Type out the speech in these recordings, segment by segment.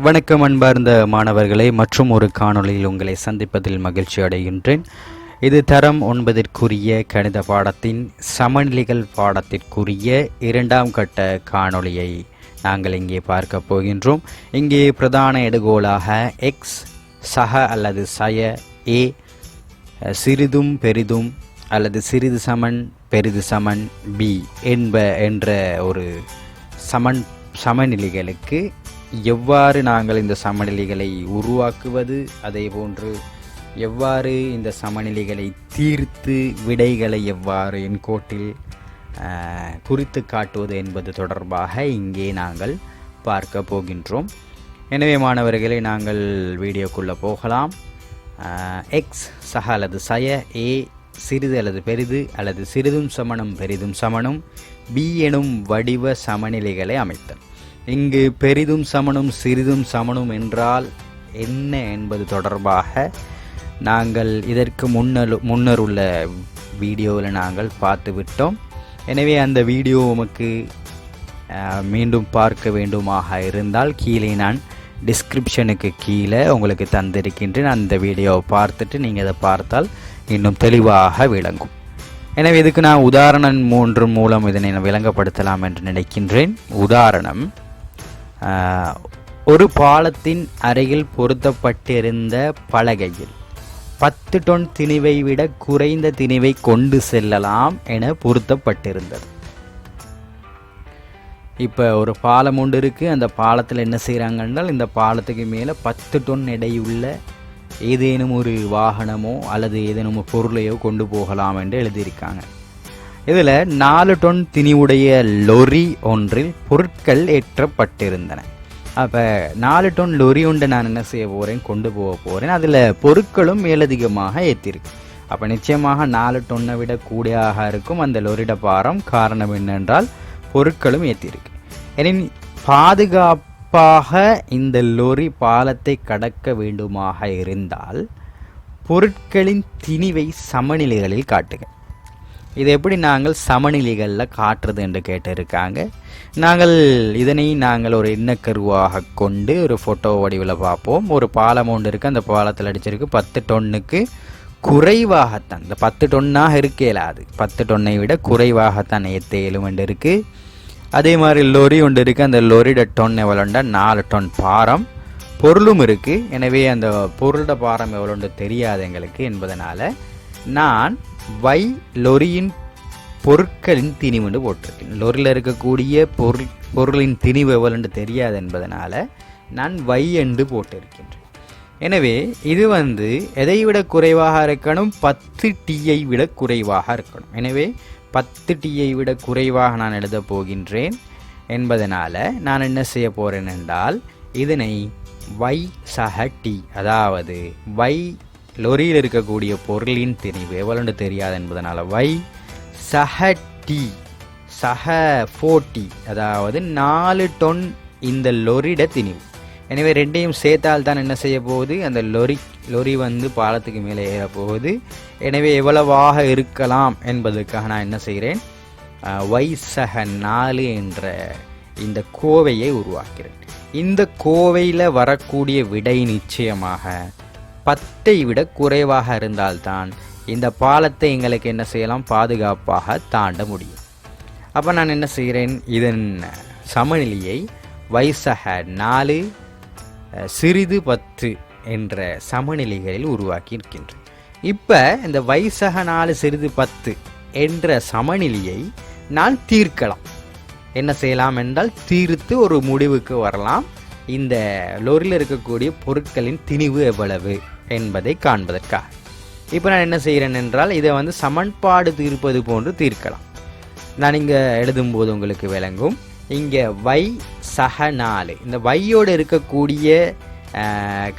வணக்கம் அன்பார்ந்த மாணவர்களே. மற்றும் ஒரு காணொளியில் உங்களை சந்திப்பதில் மகிழ்ச்சி அடைகின்றேன். இது தரம் ஒன்பதிற்குரிய கணித பாடத்தின் சமநிலைகள் பாடத்திற்குரிய இரண்டாம் கட்ட காணொளியை நாங்கள் இங்கே பார்க்க போகின்றோம். இங்கே பிரதான எடுகோலாக எக்ஸ் சக அல்லது சய ஏ சிறிதும் பெரிதும் அல்லது சிறிது சமன் பெரிது சமன் பி என்ப என்ற ஒரு சமன் சமநிலைகளுக்கு எவ்வாறு நாங்கள் இந்த சமநிலைகளை உருவாக்குவது அதே போன்று எவ்வாறு இந்த சமநிலைகளை தீர்த்து விடைகளை எவ்வாறு என் கோட்டில் குறித்து காட்டுவது என்பது தொடர்பாக இங்கே நாங்கள் பார்க்க போகின்றோம். எனவே மாணவர்களை நாங்கள் வீடியோக்குள்ளே போகலாம். எக்ஸ் சக அல்லது சய ஏ சிறிது அல்லது பெரிது அல்லது சிறிதும் சமணம் பெரிதும் சமணம் பி எனும் வடிவ சமநிலைகளை அமைத்தல். இங்கு பெரிதும் சமனும் சிறிதும் சமனும் என்றால் என்ன என்பது தொடர்பாக நாங்கள் இதற்கு முன்னர் முன்னர் உள்ள வீடியோவில் நாங்கள் பார்த்து விட்டோம் எனவே அந்த வீடியோ உமக்கு மீண்டும் பார்க்க வேண்டுமாக இருந்தால் கீழே நான் டிஸ்கிரிப்ஷனுக்கு கீழே உங்களுக்கு தந்திருக்கின்றேன். அந்த வீடியோவை பார்த்துட்டு நீங்கள் அதை பார்த்தால் இன்னும் தெளிவாக விளங்கும். எனவே இதுக்கு நான் உதாரணம் மூன்று மூலம் இதனை நான் விளங்கப்படுத்தலாம் என்று நினைக்கின்றேன். உதாரணம் ஒரு பாலத்தின் அருகில் பொருத்தப்பட்டிருந்த பலகையில் பத்து டொன் திணிவை விட குறைந்த திணிவை கொண்டு செல்லலாம் என பொருத்தப்பட்டிருந்தது. இப்போ ஒரு பாலம் ஒன்று இருக்குது அந்த பாலத்தில் என்ன செய்கிறாங்க என்றால் இந்த பாலத்துக்கு மேலே பத்து டொன் எடையுள்ள ஏதேனும் ஒரு வாகனமோ அல்லது ஏதேனும் பொருளையோ கொண்டு போகலாம் என்று எழுதியிருக்காங்க. இதில் நாலு டொன் திணிவுடைய லொரி ஒன்றில் பொருட்கள் ஏற்றப்பட்டிருந்தன. அப்போ நாலு டொன் லொரி ஒன்று நான் என்ன செய்ய போகிறேன் கொண்டு போக போகிறேன் அதில் பொருட்களும் மேலதிகமாக ஏற்றிருக்கு. அப்போ நிச்சயமாக நாலு டொன்னை விட கூடியாக இருக்கும் அந்த லொரிட பாரம். காரணம் என்னென்றால் பொருட்களும் ஏற்றிருக்கு. எனின் பாதுகாப்பாக இந்த லொரி பாலத்தை கடக்க வேண்டுமாக இருந்தால் பொருட்களின் திணிவை சமநிலைகளில் காட்டுக. இது எப்படி நாங்கள் சமநிலைகளில் காட்டுறது என்று கேட்டிருக்காங்க. நாங்கள் இதனை நாங்கள் ஒரு எண்ணக்கருவாக கொண்டு ஒரு ஃபோட்டோ வடிவில் பார்ப்போம். ஒரு பாலம் ஒன்று இருக்குது அந்த பாலத்தில் அடிச்சிருக்கு. பத்து டொன்னுக்கு குறைவாகத்தான். இந்த பத்து டொன்னாக இருக்கலாது பத்து டொன்னை விட குறைவாகத்தான் ஏற்ற எலுமெண்ட் இருக்குது அதே மாதிரி லொரி ஒன்று இருக்குது அந்த லொரியோட டொன் எவ்வளோண்டா நாலு டொன் பாரம். பொருளும் இருக்குது எனவே அந்த பொருளோட பாரம் எவ்வளோண்டு தெரியாது எங்களுக்கு என்பதனால் நான் வை லொரியின் பொருட்களின் திணிவுன்னு போட்டிருக்கேன். லொரியில் இருக்கக்கூடிய பொருள் பொருளின் திணிவு எவ்வளோண்டு தெரியாது என்பதனால் நான் வை என்று போட்டிருக்கின்றேன். எனவே இது வந்து எதை விட குறைவாக இருக்கணும்? பத்து டீயை விட குறைவாக இருக்கணும். எனவே பத்து டீயை விட குறைவாக நான் எழுதப் போகின்றேன் என்பதனால் நான் என்ன செய்ய போகிறேன் என்றால் இதனை வை சக டி அதாவது வை லொரியில் இருக்கக்கூடிய பொருளின் திணிவு எவ்வளோன்னு தெரியாது என்பதனால வை சக டி சக ஃபோர்ட்டி அதாவது நாலு டொன் இந்த லொரிட திணிவு. எனவே ரெண்டையும் சேர்த்தால் தான் என்ன செய்ய போகுது? அந்த லொரி லொரி வந்து பாலத்துக்கு மேலே ஏற போகுது. எனவே எவ்வளவாக இருக்கலாம் என்பதற்காக நான் என்ன செய்கிறேன்? வைசக நாலு என்ற இந்த கோவையை உருவாக்கிறேன் இந்த கோவையில் வரக்கூடிய விடை நிச்சயமாக பத்தை விட குறைவாக இருந்தால்தான் இந்த பாலத்தை எங்களுக்கு என்ன செய்யலாம் பாதுகாப்பாக தாண்ட முடியும். அப்போ நான் என்ன செய்கிறேன்? இதன் சமநிலையை வைசக நாலு சிறிது பத்து என்ற சமநிலைகளில் உருவாக்கி இருக்கின்றேன். இப்போ இந்த வைசக நாலு சிறிது பத்து என்ற சமநிலையை நான் தீர்க்கலாம். என்ன செய்யலாம் என்றால் தீர்த்து ஒரு முடிவுக்கு வரலாம். இந்த லோரியில் இருக்கக்கூடிய பொருட்களின் திணிவு எவ்வளவு என்பதை காண்பதற்காக. இப்போ நான் என்ன செய்கிறேன் என்றால் இதை வந்து சமன்பாடு தீர்ப்பது போன்று தீர்க்கலாம். நான் இங்கே எழுதும்போது உங்களுக்கு விளங்கும். இங்கே வை சக நாலு. இந்த வையோடு இருக்கக்கூடிய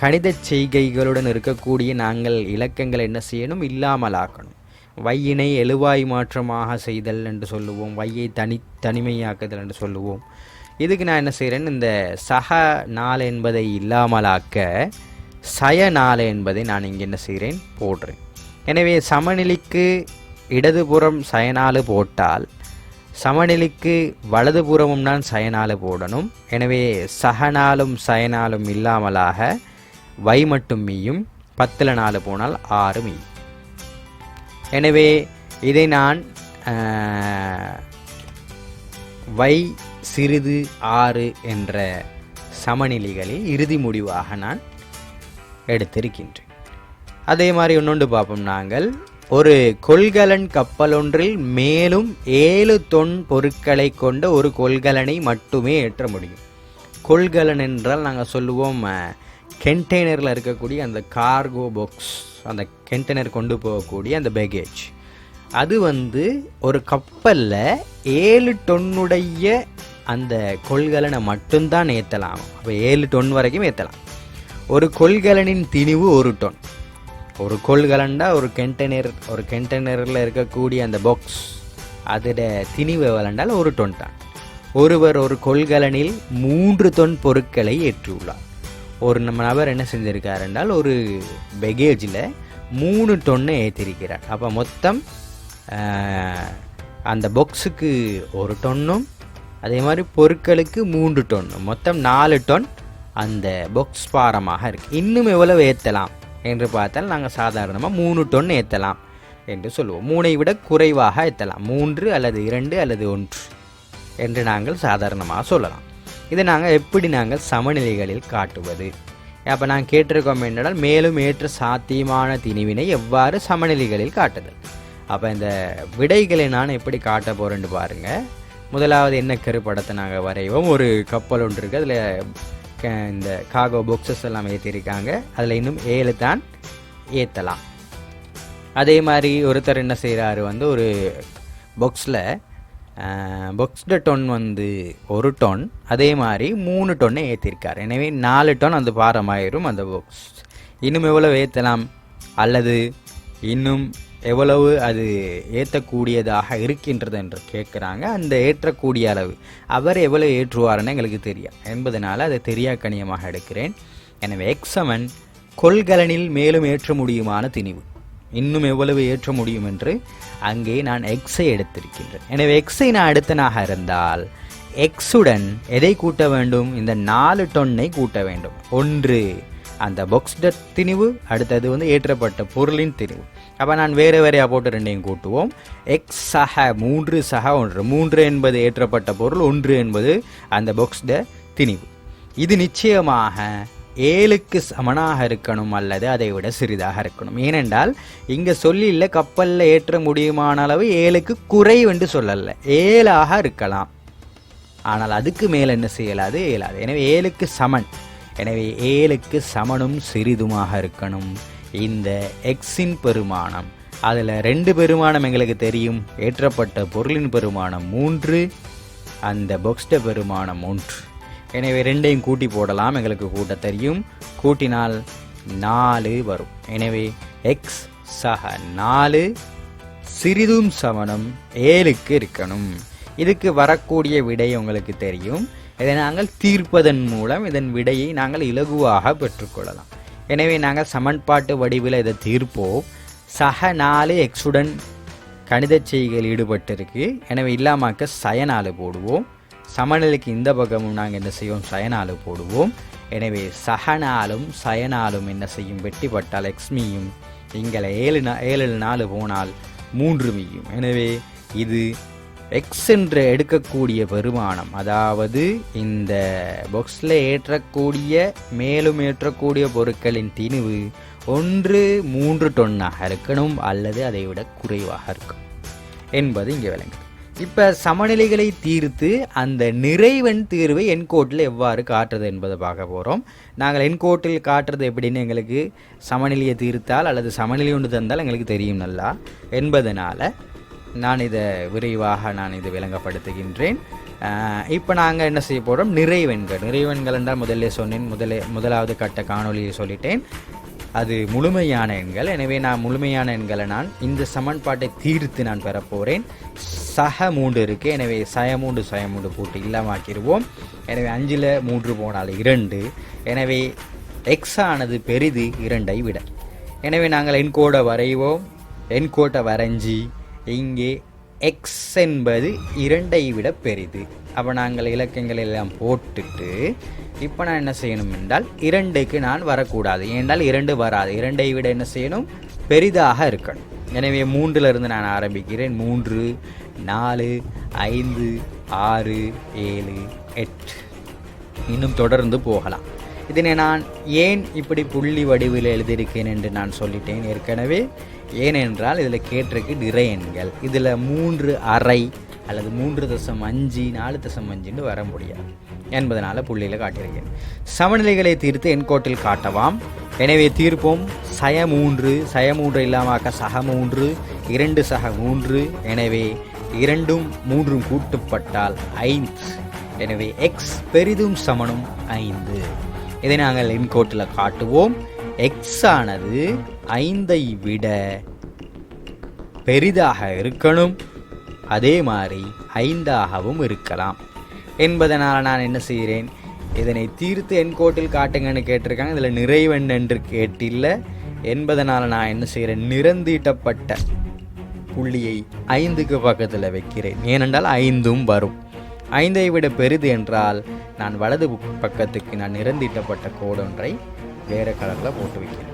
கணித செய்கைகளுடன் இருக்கக்கூடிய நாங்கள் இலக்கங்களை என்ன செய்யணும்? இல்லாமல் ஆக்கணும். வையினை எழுவாய் மாற்றமாக செய்தல் என்று சொல்லுவோம். வையை தனி தனிமையாக்குதல் என்று சொல்லுவோம். இதுக்கு நான் என்ன செய்கிறேன் இந்த சக நாள் என்பதை இல்லாமலாக்க சய நாள் என்பதை நான் இங்கே என்ன செய்கிறேன் போடுறேன். எனவே சமநிலைக்கு இடதுபுறம் சயனாலு போட்டால் சமநிலைக்கு வலதுபுறமும் தான் சயனால போடணும். எனவே சகனாலும் சயனாலும் இல்லாமலாக வை மட்டும் மீயும் பத்தில் நாலு போனால் ஆறு மீ எனவே இதை நான் வை சிறிது ஆறு என்ற சமநிலைகளில் இறுதி முடிவாக நான் எடுத்திருக்கின்றேன். அதே மாதிரி இன்னொன்று பார்ப்போம் நாங்கள். ஒரு கொள்கலன் கப்பலொன்றில் மேலும் ஏழு தொன் பொருட்களை கொண்ட ஒரு கொள்கலனை மட்டுமே ஏற்ற முடியும். கொள்கலன் என்றால் நாங்கள் சொல்லுவோம் கென்டெய்னரில் இருக்கக்கூடிய அந்த கார்கோ பாக்ஸ் அந்த கென்டெய்னர் கொண்டு போகக்கூடிய அந்த பேகேஜ் அது வந்து ஒரு கப்பலில் ஏழு டொன்னுடைய அந்த கொள்கலனை மட்டும்தான் ஏற்றலாம் அப்போ ஏழு டொன் வரைக்கும் ஏற்றலாம் ஒரு கொள்கலனின் திணிவு ஒரு டொன். ஒரு கொள்கலன்டா ஒரு கென்டெய்னர் ஒரு கென்டெய்னரில் இருக்கக்கூடிய அந்த பாக்ஸ் அதோட திணிவு எவ்வளோண்டால் ஒரு டொன் தான். ஒருவர் ஒரு கொள்கலனில் மூன்று தொன் பொருட்களை ஏற்றியுள்ளார். ஒரு நம்ம நபர் என்ன செஞ்சிருக்கார் என்றால் ஒரு பெகேஜில் மூணு டொன்னை ஏற்றிருக்கிறார் அப்போ மொத்தம் அந்த பொக்ஸுக்கு ஒரு டொன்னும் அதே மாதிரி பொருட்களுக்கு மூன்று டொன்னும் மொத்தம் நாலு டொன் அந்த பொக்ஸ் பாரமாக இருக்குது இன்னும் எவ்வளவு ஏற்றலாம் என்று பார்த்தால் நாங்கள் சாதாரணமாக மூணு டொன் ஏற்றலாம் என்று சொல்லுவோம். மூணை விட குறைவாக ஏற்றலாம் மூன்று அல்லது இரண்டு அல்லது ஒன்று என்று நாங்கள் சாதாரணமாக சொல்லலாம். இதை நாங்கள் எப்படி நாங்கள் சமநிலைகளில் காட்டுவது? அப்போ நான் கேட்டிருக்கோம் என்றால் மேலும் ஏற்ற சாத்தியமான திணிவினை எவ்வாறு சமநிலைகளில் காட்டுதல்? அப்போ இந்த விடைகளை நான் எப்படி காட்ட போகிறேன்னு பாருங்கள் முதலாவது என்ன கருப்படத்தை நாங்கள் வரைவோம்? ஒரு கப்பல் ஒன்று இருக்குது அதில் இந்த காகோ பாக்ஸஸ் எல்லாம் ஏற்றிருக்காங்க அதில் இன்னும் ஏழு தான் ஏற்றலாம் அதே மாதிரி ஒருத்தர் என்ன செய்கிறாரு வந்து ஒரு பொக்ஸில் பொக்ஸ்ட டொன் வந்து ஒரு டொன் அதே மாதிரி மூணு டொன்னை ஏற்றிருக்கார் எனவே நாலு டொன் அந்த பாரமாயிரும் அந்த பொக்ஸ் இன்னும் எவ்வளோ ஏற்றலாம் அல்லது இன்னும் எவ்வளவு அது ஏற்றக்கூடியதாக இருக்கின்றது என்று கேட்குறாங்க. அந்த ஏற்றக்கூடிய அளவு. அவர் எவ்வளவு ஏற்றுவார்னு எங்களுக்கு தெரியும். என்பதனால் அதை தெரியாக்கணியமாக எடுக்கிறேன். எனவே எக்ஸமன் கொள்கலனில் மேலும் ஏற்ற முடியுமான திணிவு. இன்னும் எவ்வளவு ஏற்ற முடியும் என்று அங்கே நான் எக்ஸை எடுத்திருக்கின்றேன். எனவே எக்ஸை நான் எடுத்தனாக இருந்தால் எக்ஸுடன் எதை கூட்ட வேண்டும்? இந்த நாலு டொன்னை கூட்ட வேண்டும். ஒன்று அந்த பொக்ஸ்ட திணிவு அடுத்தது வந்து ஏற்றப்பட்ட பொருளின் திணிவு. அப்போ நான் வேறு வேறையாக போட்டு ரெண்டையும் கூட்டுவோம். எக்ஸ் சஹ மூன்று சக ஒன்று. மூன்று என்பது ஏற்றப்பட்ட பொருள் ஒன்று என்பது அந்த பொக்ஸ்ட திணிவு. இது நிச்சயமாக ஏழுக்கு சமனாக இருக்கணும் அல்லது அதை விட சிறிதாக இருக்கணும். ஏனென்றால் இங்கே சொல்லியில் கப்பலில் ஏற்ற முடியுமான அளவு ஏழுக்கு குறைவென்று சொல்லலை ஏழாக இருக்கலாம். ஆனால் அதுக்கு மேல் என்ன செய்யலாது? இயலாது எனவே ஏழுக்கு சமன். எனவே ஏழுக்கு சமனும் சிறிதுமாக இருக்கணும். இந்த எக்ஸின் பெருமானம். அதில் ரெண்டு பெருமானம் எங்களுக்கு தெரியும். ஏற்றப்பட்ட பொருளின் பெருமானம் மூன்று அந்த பொக்ஸ்ட பெருமானம் ஒன்று. எனவே ரெண்டையும் கூட்டி போடலாம் எங்களுக்கு கூட்ட தெரியும். கூட்டினால் நாலு வரும். எனவே எக்ஸ் சக நாலு சிறிதும் சமணம் ஏழுக்கு இருக்கணும். இதுக்கு வரக்கூடிய விடை உங்களுக்கு தெரியும். இதை நாங்கள் தீர்ப்பதன் மூலம் இதன் விடையை நாங்கள் இலகுவாக பெற்றுக்கொள்ளலாம். எனவே நாங்கள் சமன்பாட்டு வடிவில் இதை தீர்ப்போம். சக நாலு எக்ஸுடன் கணித செய்கையில் ஈடுபட்டிருக்கு. எனவே இல்லாமாக்க சயனாலு போடுவோம். சமநிலைக்கு இந்த பக்கமும் நாங்கள் என்ன செய்வோம்? சயனாலு போடுவோம். எனவே சகனாலும் சயனாலும் என்ன செய்யும்? வெட்டிப்பட்டால் எக்ஸ்மியும் இங்கே ஏழு ஏழு நாலு போனால் மூன்று மீயும். எனவே இது எக்ஸ் என்று எடுக்கக்கூடிய வருமானம் அதாவது இந்த பாக்ஸில் ஏற்றக்கூடிய மேலும் ஏற்றக்கூடிய பொருட்களின் திணிவு ஒன்று மூன்று டொன்னாக இருக்கணும் அல்லது அதை விட குறைவாக இருக்கும் என்பது இங்கே விளங்குது. இப்போ சமநிலைகளை தீர்த்து அந்த நிறைவன் தீர்வை என்கோட்டில் எவ்வாறு காட்டுறது என்பதை பார்க்க போகிறோம் நாங்கள் என்கோட்டில் காட்டுறது எப்படின்னு எங்களுக்கு சமநிலையை தீர்த்தால் அல்லது சமநிலை ஒன்று தந்தால் எங்களுக்கு தெரியும் நல்லா. என்பதனால் நான் இதை விரைவாக நான் இதை விளங்கப்படுத்துகின்றேன். இப்போ நாங்கள் என்ன செய்ய போகிறோம் நிறைவெண்கள். நிறைவெண்கள் என்றால் முதல்ல சொன்னேன் முதலே முதலாவது கட்ட காணொலியை சொல்லிட்டேன். அது முழுமையான எண்கள். எனவே நான் முழுமையான எண்களை நான் இந்த சமன்பாட்டை தீர்த்து நான் பெறப்போகிறேன் சக மூன்று இருக்கு. எனவே சய மூன்று சய மூன்று போட்டு இல்லாமாக்கிடுவோம் எனவே அஞ்சில் மூன்று போனால் இரண்டு. எனவே எக்ஸ் ஆனது பெரிது இரண்டை விட. எனவே நாங்கள் என்கோடை வரைவோம். என்கோட்டை வரைஞ்சி இங்கே எக்ஸ் என்பது இரண்டை விட பெரிது. அப்போ நாங்கள் இலக்கங்கள் எல்லாம் போட்டுட்டு இப்போ நான் என்ன செய்யணும் என்றால் இரண்டுக்கு நான் வரக்கூடாது. ஏனென்றால் இரண்டு வராது. இரண்டை விட என்ன செய்யணும்? பெரிதாக இருக்கணும். எனவே மூன்றிலிருந்து நான் ஆரம்பிக்கிறேன். மூன்று நாலு ஐந்து ஆறு ஏழு எட்டு. இன்னும் தொடர்ந்து போகலாம். இதனை நான் ஏன் இப்படி புள்ளி வடிவில் எழுதியிருக்கேன் என்று நான் சொல்லிட்டேன். ஏற்கனவே ஏனென்றால் இதில் கேட்டிருக்கு நிறை எண்கள் இதில் மூன்று அறை அல்லது மூன்று தசம் அஞ்சு நாலு தசம் அஞ்சுன்னு வர முடியாது என்பதனால் புள்ளியில் காட்டியிருக்கேன். சமநிலைகளை தீர்த்து எண்கோட்டில் காட்டவாம். எனவே தீர்ப்போம். சய மூன்று சய மூன்று இல்லாமாக்க சக மூன்று இரண்டு சக மூன்று. எனவே இரண்டும் மூன்றும் கூட்டுப்பட்டால் ஐந்து. எனவே எக்ஸ் பெரிதும் சமனும் ஐந்து. இதை நாங்கள் எண்கோட்டில் காட்டுவோம். எக்ஸ் ஆனது ஐந்தை விட பெரிதாக இருக்கணும். அதே மாதிரி ஐந்தாகவும் இருக்கலாம். என்பதனால் நான் என்ன செய்கிறேன்? இதனை தீர்த்து என் கோட்டில் காட்டுங்கன்னு கேட்டிருக்காங்க. இதில் நிறைவெண் என்று கேட்டில்ல. என்பதனால் நான் என்ன செய்கிறேன்? நிறந்தீட்டப்பட்ட புள்ளியை ஐந்துக்கு பக்கத்தில் வைக்கிறேன். ஏனென்றால் ஐந்தும் வரும். ஐந்தை விட பெரிது என்றால் நான் வலது பக்கத்துக்கு நான் நிறந்தீட்டப்பட்ட கோடொன்றை வேறு கலரில் போட்டு வைக்கிறேன்.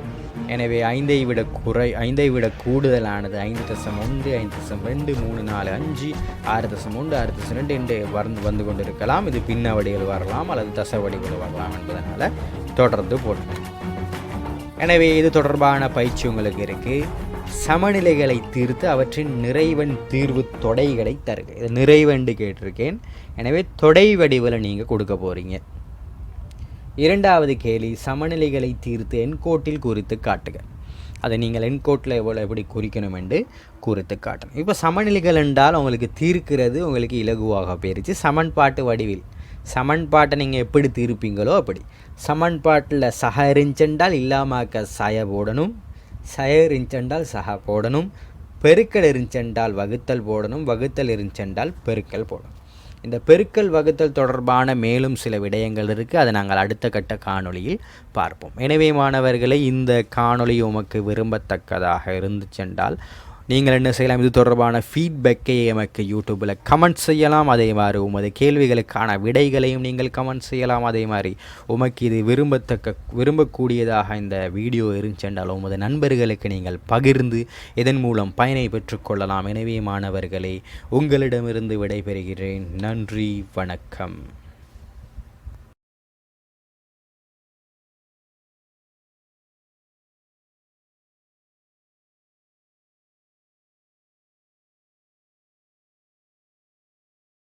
எனவே ஐந்தை விட குறை ஐந்தை விட கூடுதலானது ஐந்து தசம் ஒன்று ஐந்து தசம் ரெண்டு மூணு நாலு அஞ்சு ஆறு தசம் ஒன்று ஆறு தசம் ரெண்டு என்று வந்து வந்து கொண்டிருக்கலாம். இது பின்ன வடிகள் வரலாம் அல்லது தச வடிகள் வரலாம் என்பதனால் தொடர்ந்து போட்டேன் எனவே இது தொடர்பான பயிற்சி உங்களுக்கு இருக்குது சமநிலைகளை தீர்த்து அவற்றின் நிறைவன் தீர்வு தொடைகளை தருக. இது நிறைவென்று கேட்டிருக்கேன். எனவே தொடை வடிவில் நீங்கள் கொடுக்க போகிறீங்க இரண்டாவது கேள்வி சமநிலைகளை தீர்த்து என்கோட்டில் குறித்து காட்டுக. அதை நீங்கள் என்கோட்டில் எவ்வளோ எப்படி குறிக்கணும் என்று குறித்து காட்டணும். இப்போ சமநிலைகள் என்றால் உங்களுக்கு தீர்க்கிறது உங்களுக்கு இலகுவாக போயிருச்சு. சமன்பாட்டு வடிவில். சமன்பாட்டை நீங்கள் எப்படி தீர்ப்பீங்களோ அப்படி. சமன்பாட்டில் சக இருந்துச்சென்றால் இல்லாமாக்க சய போடணும். சய இருந்துச்சென்றால் சக போடணும். பெருக்கல் இருந்துச்சென்றால் வகுத்தல் போடணும். வகுத்தல் இருந்துச்சென்றால் பெருக்கல் போடணும். இந்த பெருக்கல் வகுத்தல் தொடர்பான மேலும் சில விடயங்கள் இருக்குது அதை நாங்கள் அடுத்த கட்ட காணொளியில் பார்ப்போம். எனவே மாணவர்களை இந்த காணொளி உமக்கு விரும்பத்தக்கதாக இருந்துச்சென்றால் நீங்கள் என்ன செய்யலாம்? இது தொடர்பான ஃபீட்பேக்கை எமக்கு யூடியூப்பில் கமெண்ட் செய்யலாம். அதே மாதிரி உமது கேள்விகளுக்கான விடைகளையும் நீங்கள் கமெண்ட் செய்யலாம். அதே மாதிரி உமக்கு இது விரும்பத்தக்க விரும்பக்கூடியதாக இந்த வீடியோ இருந்துச்சென்றால் உமது நண்பர்களுக்கு நீங்கள் பகிர்ந்து இதன் மூலம் பயனை பெற்றுக்கொள்ளலாம் எனவே மாணவர்களே உங்களிடமிருந்து விடைபெறுகிறேன். நன்றி வணக்கம்.